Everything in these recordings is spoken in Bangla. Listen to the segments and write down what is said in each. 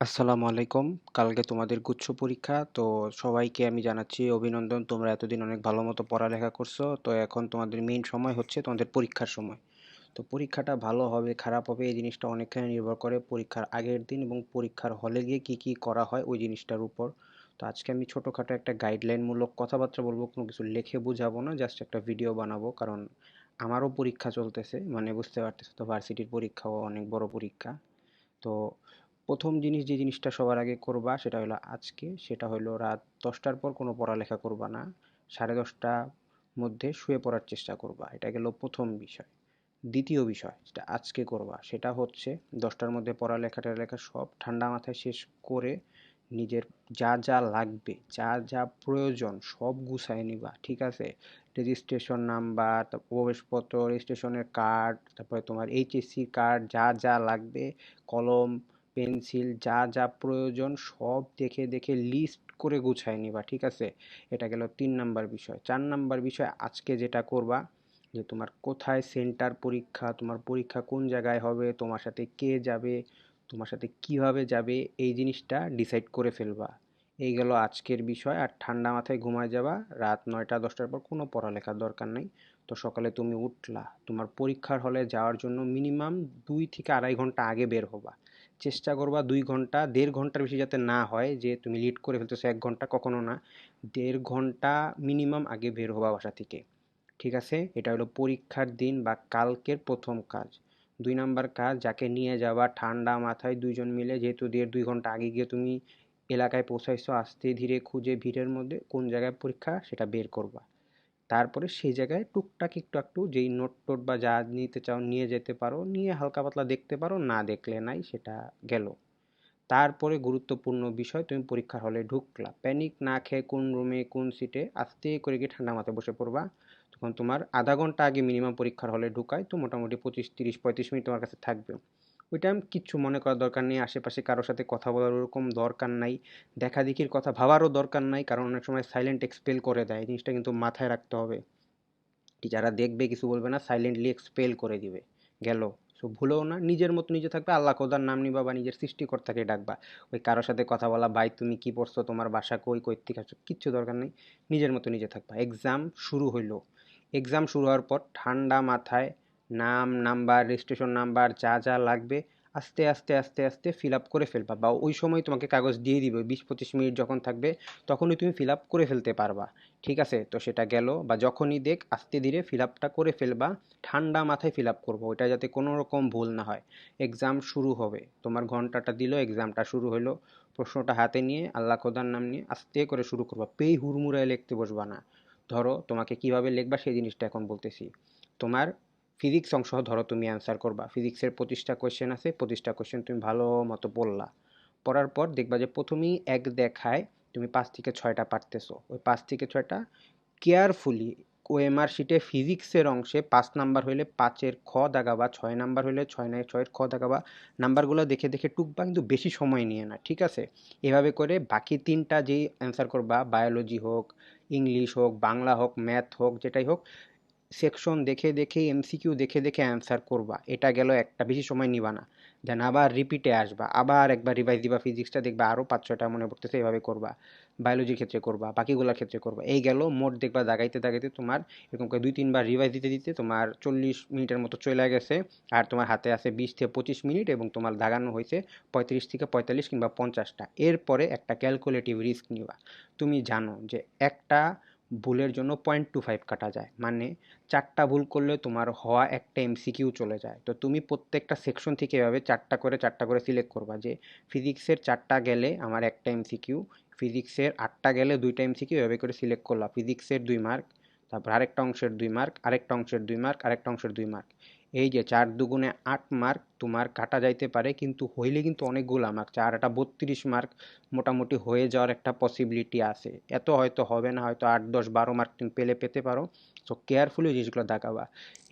আসসালামু আলাইকুম। কালকে তোমাদের গুচ্ছ পরীক্ষা। তো সবাইকে আমি জানাচ্ছি অভিনন্দন। তোমরা এতদিন অনেক ভালো মতো পড়ালেখা করছ। তো এখন তোমাদের মেইন সময় হচ্ছে তোমাদের পরীক্ষার সময়। তো পরীক্ষাটা ভালো হবে, খারাপ হবে, এই জিনিসটা অনেকখানি নির্ভর করে পরীক্ষার আগের দিন এবং পরীক্ষার হলে গিয়ে কি কি করা হয় ওই জিনিসটার উপর। তো আজকে আমি ছোটোখাটো একটা গাইডলাইনমূলক কথাবার্তা বলব, কোনো কিছু লিখে বুঝাবো না জাস্ট একটা ভিডিও বানাবো, কারণ আমারও পরীক্ষা চলতেছে মানে বুঝতে পারতেছো তো ভার্সিটির পরীক্ষাও অনেক বড় পরীক্ষা তো প্রথম জিনিস যে জিনিসটা সবার আগে করবা সেটা হলো আজকে, সেটা হলো রাত দশটার পর কোনো পড়ালেখা করবা না, সাড়ে দশটার মধ্যে শুয়ে পড়ার চেষ্টা করবা, এটা গেল প্রথম বিষয়। দ্বিতীয় বিষয় যেটা আজকে করবা, সেটা হচ্ছে দশটার মধ্যে পড়ালেখা টড়ালেখা সব ঠান্ডা মাথায় শেষ করে নিজের যা যা লাগবে, যা যা প্রয়োজন সব গুছায় নিবা, ঠিক আছে? রেজিস্ট্রেশন নাম্বার প্রবেশপত্র রেজিস্ট্রেশনের কার্ড তারপরে তোমার এইচএসসি কার্ড যা যা লাগবে, কলম পেন্সিল, যা যা প্রয়োজন সব দেখে দেখে লিস্ট করে গুছায় নিবা, ঠিক আছে? এটা গেল তিন নাম্বার বিষয়। চার নাম্বার বিষয়, আজকে যেটা করবা, যে তোমার কোথায় সেন্টার পরীক্ষা, তোমার পরীক্ষা কোন জায়গায় হবে, তোমার সাথে কে যাবে, তোমার সাথে কীভাবে যাবে, এই জিনিসটা ডিসাইড করে ফেলবা। এই গেল আজকের বিষয়, আর ঠান্ডা মাথায় ঘুমায় যাবা, রাত নয়টা, দশটার পর কোনো পড়ালেখার দরকার নেই। তো সকালে তুমি উঠলা, তোমার পরীক্ষার হলে যাওয়ার জন্য মিনিমাম দুই থেকে আড়াই ঘণ্টা আগে বের হবা। চেষ্টা করবা দুই ঘণ্টা, দেড় ঘণ্টার বেশি যাতে না হয়, যে তুমি লিড করে ফেলতেছো এক ঘণ্টা কখনো না, দেড় ঘণ্টা মিনিমাম আগে বের হবা বাসা থেকে। ঠিক আছে? এটা হলো পরীক্ষার দিন বা কালকের প্রথম কাজ। দুই নাম্বার কাজ, যাকে নিয়ে যাবা ঠান্ডা মাথায় দুইজন মিলে, যেহেতু দেড় দুই ঘণ্টা আগে গিয়ে তুমি এলাকায় পৌঁছাইছো, আস্তে ধীরে খুঁজে ভিড়ের মধ্যে কোন জায়গায় পরীক্ষা সেটা বের করবা। তারপরে সেই জায়গায় টুকটাক একটু একটু যেই নোট টোট বা যা নিতে চাও নিয়ে যেতে পারো, নিয়ে হালকা পাতলা দেখতে পারো, না দেখলে নাই সেটা গেল। তারপরে গুরুত্বপূর্ণ বিষয়, তুমি পরীক্ষার হলে ঢুকলা। প্যানিক না খেয়ে কোন রুমে কোন সিটে আস্তে করে গিয়ে ঠান্ডা মাথায় বসে পড়বা। তখন তোমার আধা ঘণ্টা আগে মিনিমাম পরীক্ষার হলে ঢুকায়, তো মোটামুটি পঁচিশ, তিরিশ, পঁয়ত্রিশ মিনিট তোমার কাছে থাকবে। ওই টাইম কিচ্ছু মনে করার দরকার নেই। আশেপাশে কারোর সাথে কথা বলার ওরকম দরকার নাই। দেখা দেখির কথা ভাবারও দরকার নাই, কারণ অনেক সময় সাইলেন্ট এক্সপেল করে দেয়। জিনিসটা কিন্তু মাথায় রাখতে হবে। টিচাররা দেখবে কিছু বলবে না সাইলেন্টলি এক্সপেল করে দিবে। গেল। সো ভুলেও না, নিজের মতো নিজে থাকবে, আল্লাহ খোদার নাম নিবা বা নিজের সৃষ্টিকর্তাকে ডাকবা। ওই কারোর সাথে কথা বলা, ভাই, তুমি কি পড়ছো? তোমার বাসা কই? কই থেকে কিচ্ছু দরকার নেই। নিজের মতো নিজে থাকবা। এক্সাম শুরু হইল। এক্সাম শুরু হওয়ার পর ঠান্ডা মাথায় নাম, নাম্বার রেজিস্ট্রেশন নাম্বার, যা যা লাগবে, আস্তে আস্তে আস্তে আস্তে ফিল আপ করে ফেলবা বা ওই সময় তোমাকে কাগজ দিয়ে দিবে, বিশ, পঁচিশ মিনিট যখন থাকবে, তখনই তুমি ফিল আপ করে ফেলতে পারবা। ঠিক আছে? তো সেটা গেল বা যখনই দেখ, আস্তে ধীরে ফিল আপটা করে ফেলবা, ঠান্ডা মাথায় ফিল আপ করব, ওইটা যাতে কোনো রকম ভুল না হয়। এক্সাম শুরু হবে। তোমার ঘন্টাটা দিল এক্সামটা শুরু হলো প্রশ্নটা হাতে নিয়ে, আল্লাহ খোদার নাম নিয়ে আস্তে করে শুরু করবা। পেই হুড়মুড়ায় লিখতে বসবা না। ধরো তোমাকে কীভাবে লিখবা সেই জিনিসটা এখন বলতেছি। তোমার ফিজিক্স অংশ ধরো তুমি অ্যান্সার করবা। ফিজিক্সের পঁচিশটা কোয়েশ্চেন আছে পঁচিশটা কোয়েশ্চেন তুমি ভালো মতো পড়লা পড়ার পর দেখবা যে প্রথমেই এক দেখায় তুমি পাঁচ থেকে ছয়টা পারতেছো। ওই পাঁচ থেকে ছয়টা কেয়ারফুলি ওএমআর শিটে ফিজিক্সের অংশে পাঁচ নাম্বার হইলে পাঁচের খ দাগাবা ছয় নাম্বার হইলে ছয় নয়, ছয়ের খ দাগাবা নাম্বারগুলো দেখে দেখে টুকবা, কিন্তু বেশি সময় নিয়ে না, ঠিক আছে? এভাবে করে বাকি তিনটা যেই অ্যান্সার করবা বায়োলজি হোক ইংলিশ হোক, বাংলা হোক ম্যাথ হোক, যেটাই হোক সেকশন দেখে দেখে এমসিকিউ দেখে দেখে অ্যান্সার করবা। এটা গেল একটা বেশি সময় নিবা না। দেন আবার রিপিটে আসবা। আবার একবার রিভাইজ দিবা ফিজিক্সটা দেখবা আরও পাঁচ, ছয়টা মনে পড়তেছে, এভাবে করবা। বায়োলজির ক্ষেত্রে করবা, বাকিগুলোর ক্ষেত্রে করবা। এই গেল মোট দেখবা দাগাইতে দাগাইতে তোমার এরকম করে দুই, তিনবার রিভাইজ দিতে দিতে তোমার চল্লিশ মিনিটের মতো চলে গেছে। আর তোমার হাতে আছে বিশ থেকে পঁচিশ মিনিট এবং তোমার দাগানো হয়েছে পঁয়ত্রিশ থেকে পঁয়তাল্লিশ কিংবা পঞ্চাশটা। এরপরে একটা ক্যালকুলেটিভ রিস্ক নিবা। তুমি জানো যে একটা ভুলের জন্য পয়েন্ট টু ফাইভ কাটা যায়। মানে চারটা ভুল করলে তোমার হওয়া একটা এমসিকিউ চলে যায়। তো তুমি প্রত্যেকটা সেকশন থেকে এভাবে চারটা করে চারটা করে সিলেক্ট করবা যে ফিজিক্সের চারটা গেলে আমার একটা এমসিকিউ ফিজিক্সের আটটা গেলে দুইটা এমসিকিউ এভাবে করে সিলেক্ট করলাম ফিজিক্সের দুই মার্ক তারপর আরেকটা অংশের দুই মার্ক আরেকটা অংশের দুই মার্ক আরেকটা অংশের দুই মার্ক এই যে চার দুগুণে আট মার্ক তোমার কাটা যাইতে পারে, কিন্তু হইলে কিন্তু অনেকগুলো মার্ক চার একটা বত্রিশ মার্ক মোটামুটি হয়ে যাওয়ার একটা পসিবিলিটি আছে। এত হয়তো হবে না, হয়তো আট, দশ, বারো মার্ক তুমি পেলে পেতে পারো। সো কেয়ারফুলি জিনিসগুলো দেখাবা।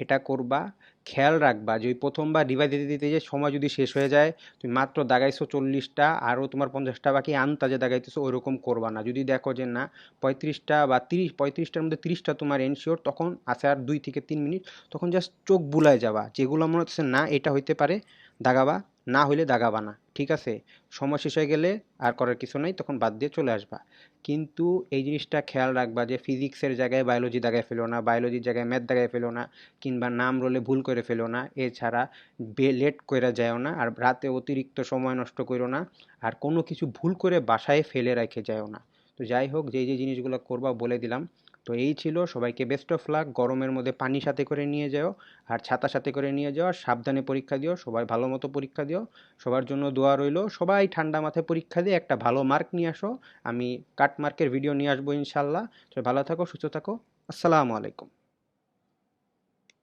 এটা করবা খেয়াল রাখবা যে ওই প্রথমবার রিভাইজ দিতে দিতে যে সময় যদি শেষ হয়ে যায়, তুমি মাত্র দাগাইছো চল্লিশটা আরও তোমার পঞ্চাশটা বাকি আনতাজে দাগাইতেছো, ওইরকম করবা না। যদি দেখো যে না, পঁয়ত্রিশটা বা তিরিশ, পঁয়ত্রিশটার মধ্যে তিরিশটা তোমার এনশিওর তখন আছে আর দুই থেকে তিন মিনিট, তখন জাস্ট চোখ বুলায় যাবা। যেগুলো মনে হচ্ছে না, এটা হইতে পারে, দাগাবা। না হইলে দাগাবা না, ঠিক আছে? সময় শেষ হয়ে গেলে আর করার কিছু নাই, তখন বাদ দিয়ে চলে আসবা। কিন্তু এই জিনিসটা খেয়াল রাখবা যে ফিজিক্সের জায়গায় বায়োলজি দাগায় ফেলো না বায়োলজির জায়গায় ম্যাথ দাগায় ফেলো না, কিংবা নাম রোলে ভুল করে ফেলো না, এছাড়া বে লেট করে যায়ও না, আর রাতে অতিরিক্ত সময় নষ্ট করো না, আর কোনো কিছু ভুল করে বাসায় ফেলে রেখে যায়ও না। তো যাই হোক যেই যে জিনিসগুলো করবা বলে দিলাম তো এই ছিল সবাইকে বেস্ট অফ লাক গরমের মধ্যে পানি সাথে করে নিয়ে যাও, আর ছাতা সাথে করে নিয়ে যাও সাবধানে পরীক্ষা দিও সবাই ভালো মতো পরীক্ষা দিও, সবার জন্য দোয়া রইল, সবাই ঠান্ডা মাথায় পরীক্ষা দিয়ে একটা ভালো মার্ক নিয়ে আসো, আমি কাট মার্কের ভিডিও নিয়ে আসব ইনশাল্লাহ, তো ভালো থাকো, সুস্থ থাকো, আসসালামু আলাইকুম।